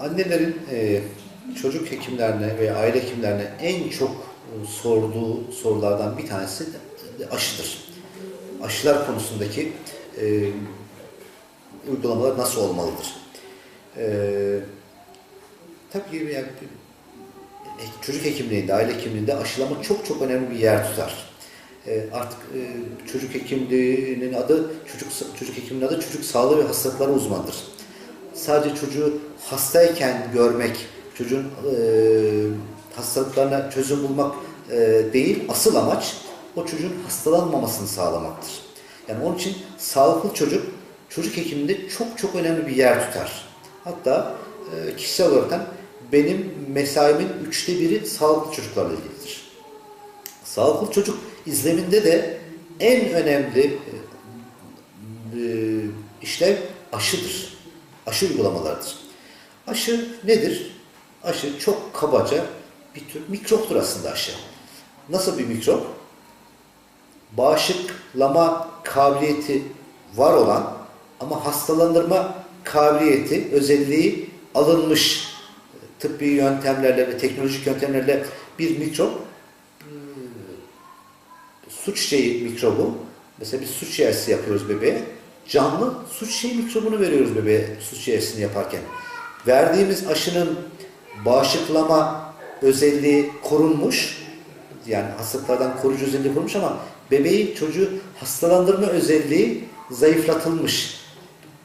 Annelerin e, çocuk hekimlerine veya aile hekimlerine en çok e, sorduğu sorulardan bir tanesi aşıdır. Aşılar konusundaki e, uygulamalar nasıl olmalıdır? E, tabii ki yani, çocuk hekimliğinde, aile hekimliğinde aşılama çok çok önemli bir yer tutar. E, artık e, çocuk hekimliğinin adı, çocuk çocuk hekimliğinin adı çocuk sağlığı ve hastalıkları uzmanıdır sadece çocuğu hastayken görmek, çocuğun e, hastalıklarına çözüm bulmak e, değil, asıl amaç o çocuğun hastalanmamasını sağlamaktır. Yani onun için sağlıklı çocuk, çocuk hekiminde çok çok önemli bir yer tutar. Hatta e, kişisel olarak benim mesaimin üçte biri sağlıklı çocuklarla ilgilidir. Sağlıklı çocuk izleminde de en önemli e, e, işlev aşıdır aşı uygulamalarıdır. Aşı nedir? Aşı çok kabaca bir tür mikroptur aslında aşı. Nasıl bir mikrop? Bağışıklama kabiliyeti var olan ama hastalandırma kabiliyeti, özelliği alınmış tıbbi yöntemlerle ve teknolojik yöntemlerle bir mikrop suç şeyi mikrobu mesela bir suç şişesi yapıyoruz bebeğe canlı suç şey mikrobunu veriyoruz bebeğe suç şişesini yaparken. Verdiğimiz aşının bağışıklama özelliği korunmuş. Yani hastalıklardan koruyucu özelliği korunmuş ama bebeği çocuğu hastalandırma özelliği zayıflatılmış.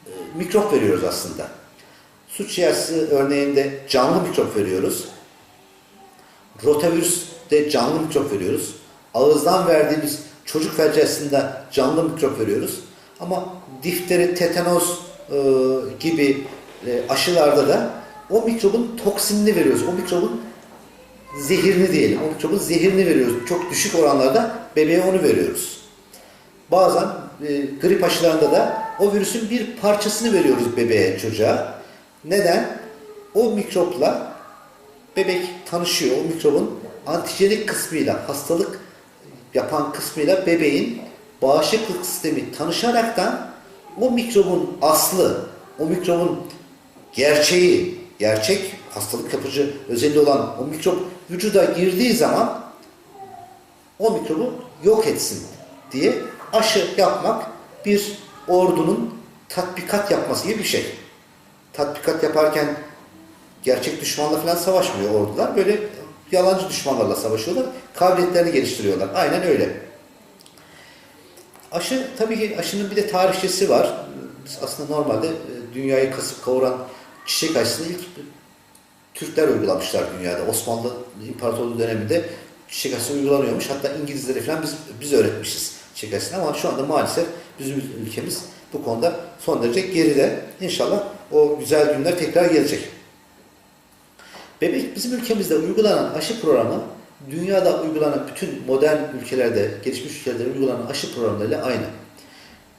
E, mikrop veriyoruz aslında. Suç şişesi örneğinde canlı mikrop veriyoruz. Rotavirüste canlı mikrop veriyoruz. Ağızdan verdiğimiz çocuk felcesinde canlı mikrop veriyoruz. Ama difteri, tetanoz e, gibi e, aşılarda da o mikrobun toksinini veriyoruz. O mikrobun zehirini diyelim. O mikrobun zehirini veriyoruz. Çok düşük oranlarda bebeğe onu veriyoruz. Bazen e, grip aşılarında da o virüsün bir parçasını veriyoruz bebeğe, çocuğa. Neden? O mikropla bebek tanışıyor. O mikrobun antijenik kısmıyla, hastalık yapan kısmıyla bebeğin bağışıklık sistemi tanışaraktan o mikrobun aslı, o mikrobun gerçeği, gerçek hastalık yapıcı özelliği olan o mikrop vücuda girdiği zaman o mikrobu yok etsin diye aşı yapmak bir ordunun tatbikat yapması gibi bir şey. Tatbikat yaparken gerçek düşmanla falan savaşmıyor ordular. Böyle yalancı düşmanlarla savaşıyorlar. Kabiliyetlerini geliştiriyorlar. Aynen öyle. Aşı tabii ki aşının bir de tarihçesi var. Aslında normalde e, dünyayı kasıp kavuran çiçek aşısını ilk Türkler uygulamışlar dünyada. Osmanlı İmparatorluğu döneminde çiçek aşısı uygulanıyormuş. Hatta İngilizlere falan biz, biz öğretmişiz çiçek aşısını ama şu anda maalesef bizim ülkemiz bu konuda son derece geride. İnşallah o güzel günler tekrar gelecek. Bebek bizim ülkemizde uygulanan aşı programı dünyada uygulanan bütün modern ülkelerde, gelişmiş ülkelerde uygulanan aşı programlarıyla aynı.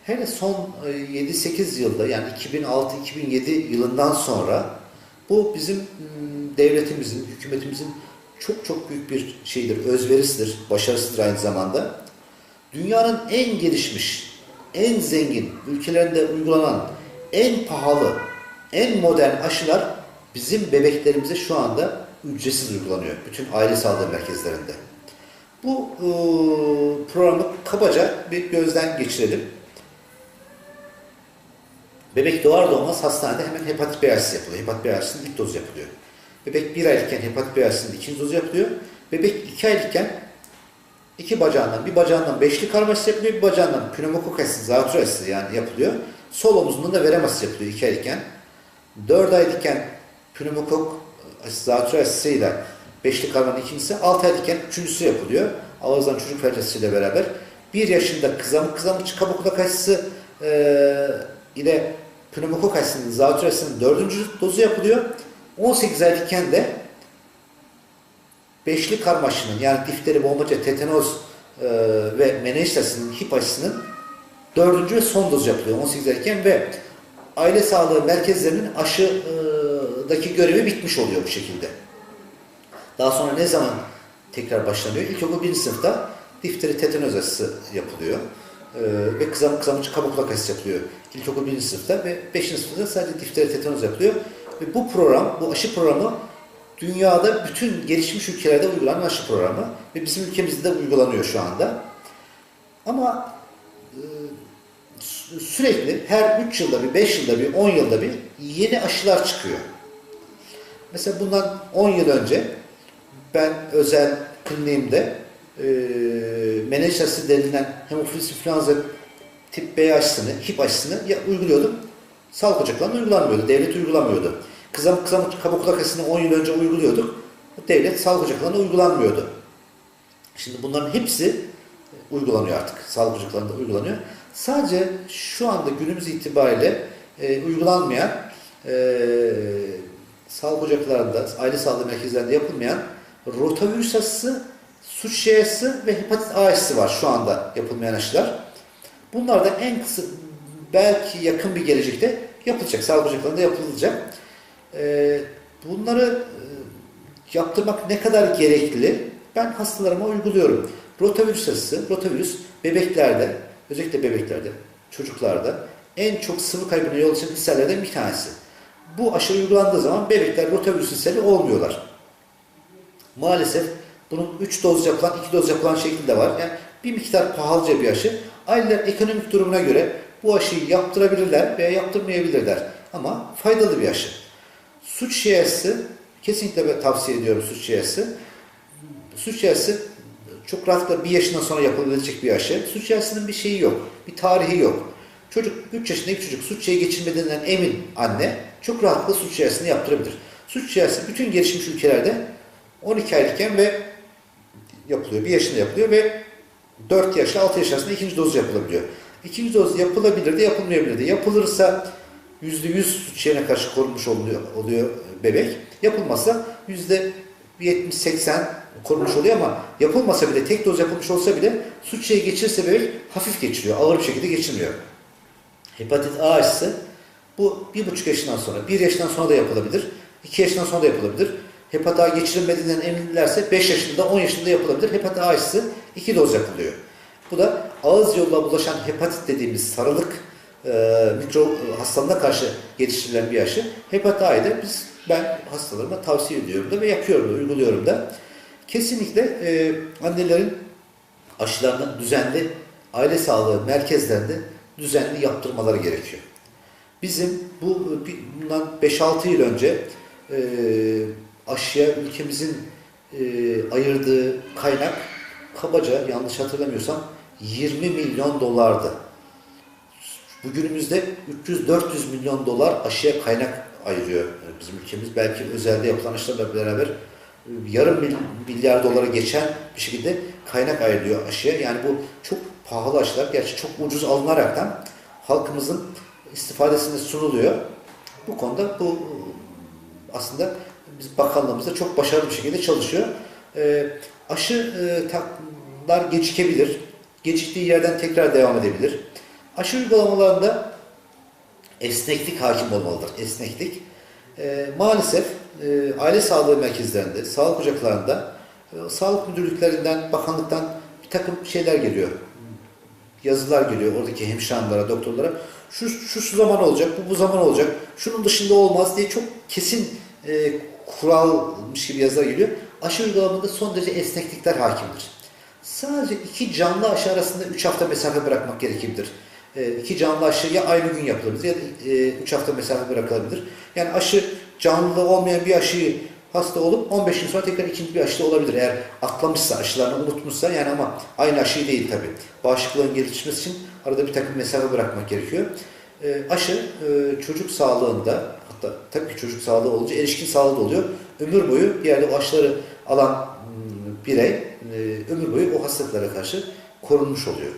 Hele son 7-8 e, yılda yani 2006-2007 yılından sonra bu bizim devletimizin, hükümetimizin çok çok büyük bir şeydir, özverisidir, başarısıdır aynı zamanda. Dünyanın en gelişmiş, en zengin ülkelerinde uygulanan en pahalı, en modern aşılar bizim bebeklerimize şu anda ücretsiz uygulanıyor. Bütün aile sağlığı merkezlerinde. Bu e, programı kabaca bir gözden geçirelim. Bebek doğar doğmaz hastanede hemen hepatit B aşısı yapılıyor. Hepatit B aşısının ilk dozu yapılıyor. Bebek bir aylıkken hepatit B aşısının ikinci dozu yapılıyor. Bebek iki aylıkken iki bacağından, bir bacağından beşli karma aşısı yapılıyor, bir bacağından pneumokok aşısı, zatürre aşısı yani yapılıyor. Sol omuzundan da verem aşısı yapılıyor iki aylıkken. Dört aylıkken pneumokok zatürre aşısıyla beşli karmanın ikincisi, altı aylıkken üçüncüsü yapılıyor. Ağızdan çocuk felçesiyle beraber. Bir yaşında kızamık kızamık kabuklak aşısı e, ile pneumokok aşısının, zatürre aşısının dördüncü dozu yapılıyor. 18 aylıkken de beşli karmaşının yani difteri, bombaca, tetanoz e, ve menenjit aşısının, hip aşısının dördüncü ve son dozu yapılıyor 18 aylıkken ve aile sağlığı merkezlerinin aşıdaki görevi bitmiş oluyor bu şekilde. Daha sonra ne zaman tekrar başlanıyor? İlkokul birinci sınıfta difteri tetanoz aşısı yapılıyor. Ee, ve kızamık kızamıcı kabuklak aşısı yapılıyor. İlkokul birinci sınıfta ve beşinci sınıfta sadece difteri tetanoz yapılıyor. Ve bu program, bu aşı programı dünyada bütün gelişmiş ülkelerde uygulanan aşı programı ve bizim ülkemizde de uygulanıyor şu anda. Ama e, sü- sürekli her 3 yılda bir, 5 yılda bir, 10 yılda bir yeni aşılar çıkıyor. Mesela bundan 10 yıl önce ben özel kliniğimde e, menenjit aşısı denilen hemofilus influenza tip B aşısını, HIP aşısını ya, uyguluyordum. Sağlık ocaklarında uygulanmıyordu. Devlet uygulamıyordu. Kızam, kızam kabuklu aşısını 10 yıl önce uyguluyorduk. Devlet sağlık ocaklarında uygulanmıyordu. Şimdi bunların hepsi uygulanıyor artık. Sağlık ocaklarında uygulanıyor. Sadece şu anda günümüz itibariyle e, uygulanmayan e, sağlık ocaklarında, aile sağlığı merkezlerinde yapılmayan rotavirüs aşısı, suç şişesi ve hepatit A aşısı var şu anda yapılmayan aşılar. Bunlar da en kısa, belki yakın bir gelecekte yapılacak. Sağlık ocaklarında yapılacak. E, bunları e, yaptırmak ne kadar gerekli? Ben hastalarıma uyguluyorum. Rotavirüs aşısı, rotavirüs bebeklerde, özellikle bebeklerde, çocuklarda en çok sıvı kaybına yol açan hisselerden bir tanesi. Bu aşı uygulandığı zaman bebekler rotavirüs hisseli olmuyorlar. Maalesef bunun 3 doz yapılan, 2 doz yapılan şekli de var. Yani bir miktar pahalıca bir aşı. Aileler ekonomik durumuna göre bu aşıyı yaptırabilirler veya yaptırmayabilirler. Ama faydalı bir aşı. Suç şişesi, kesinlikle ben tavsiye ediyorum suç şişesi. Suç şişesi çok rahatlıkla bir yaşından sonra yapılabilecek bir aşı. Suç şişesinin bir şeyi yok, bir tarihi yok. Çocuk, 3 yaşındaki çocuk suç şişeyi geçirmediğinden emin anne çok rahatlıkla suç şişesini yaptırabilir. Suç şişesi bütün gelişmiş ülkelerde 12 aylıkken ve yapılıyor. Bir yaşında yapılıyor ve 4 yaşla 6 yaş arasında ikinci dozu yapılabiliyor. İkinci doz yapılabilir de yapılmayabilir de. Yapılırsa %100 süt şişene karşı korunmuş oluyor, oluyor bebek. Yapılmazsa %70-80 korunmuş oluyor ama yapılmasa bile tek doz yapılmış olsa bile süt şişeyi geçirse bebek hafif geçiriyor. Ağır bir şekilde geçirmiyor. Hepatit A aşısı bu bir buçuk yaşından sonra, bir yaşından sonra da yapılabilir, iki yaşından sonra da yapılabilir. Hepatit A geçirilmediğinden eminlerse 5 yaşında, 10 yaşında yapılabilir. Hepatit A aşısı iki doz yapılıyor. Bu da ağız yoluna bulaşan hepatit dediğimiz sarılık e, mikro hastalığına karşı geliştirilen bir aşı. Hepatit A'yı biz, ben hastalarıma tavsiye ediyorum da ve yapıyorum da, uyguluyorum da. Kesinlikle e, annelerin aşılarını düzenli aile sağlığı merkezlerinde düzenli yaptırmaları gerekiyor. Bizim bu bundan 5-6 yıl önce e, aşıya ülkemizin e, ayırdığı kaynak kabaca yanlış hatırlamıyorsam 20 milyon dolardı. Bugünümüzde 300-400 milyon dolar aşıya kaynak ayırıyor bizim ülkemiz. Belki özelde yapılan aşılarla beraber yarım milyar dolara geçen bir şekilde kaynak ayrılıyor aşıya. Yani bu çok pahalı aşılar. Gerçi çok ucuz alınaraktan halkımızın istifadesine sunuluyor. Bu konuda bu aslında biz bakanlığımızda çok başarılı bir şekilde çalışıyor. E, aşı e, taklar gecikebilir. Geciktiği yerden tekrar devam edebilir. Aşı uygulamalarında esneklik hakim olmalıdır. Esneklik. E, maalesef e, aile sağlığı merkezlerinde, sağlık ocaklarında, e, sağlık müdürlüklerinden, bakanlıktan bir takım şeyler geliyor. Yazılar geliyor oradaki hemşire hanımlara, doktorlara. Şu, şu, şu zaman olacak, bu bu zaman olacak, şunun dışında olmaz diye çok kesin e, kuralmış gibi yazılar geliyor. Aşı uygulamında son derece esneklikler hakimdir. Sadece iki canlı aşı arasında 3 hafta mesafe bırakmak gerekebilir. E, iki canlı aşı ya aynı gün yapılabilir ya da 3 hafta mesafe bırakılabilir. Yani aşı canlı olmayan bir aşıyı hasta olup 15 gün sonra tekrar ikinci bir aşıda olabilir. Eğer atlamışsa, aşılarını unutmuşsa yani ama aynı aşıyı değil tabi. Bağışıklığın gelişmesi için arada bir takım mesafe bırakmak gerekiyor. E, aşı e, çocuk sağlığında hatta tabii ki çocuk sağlığı olunca erişkin sağlığı da oluyor. Ömür boyu bir o aşıları alan birey ömür boyu o hastalıklara karşı korunmuş oluyor.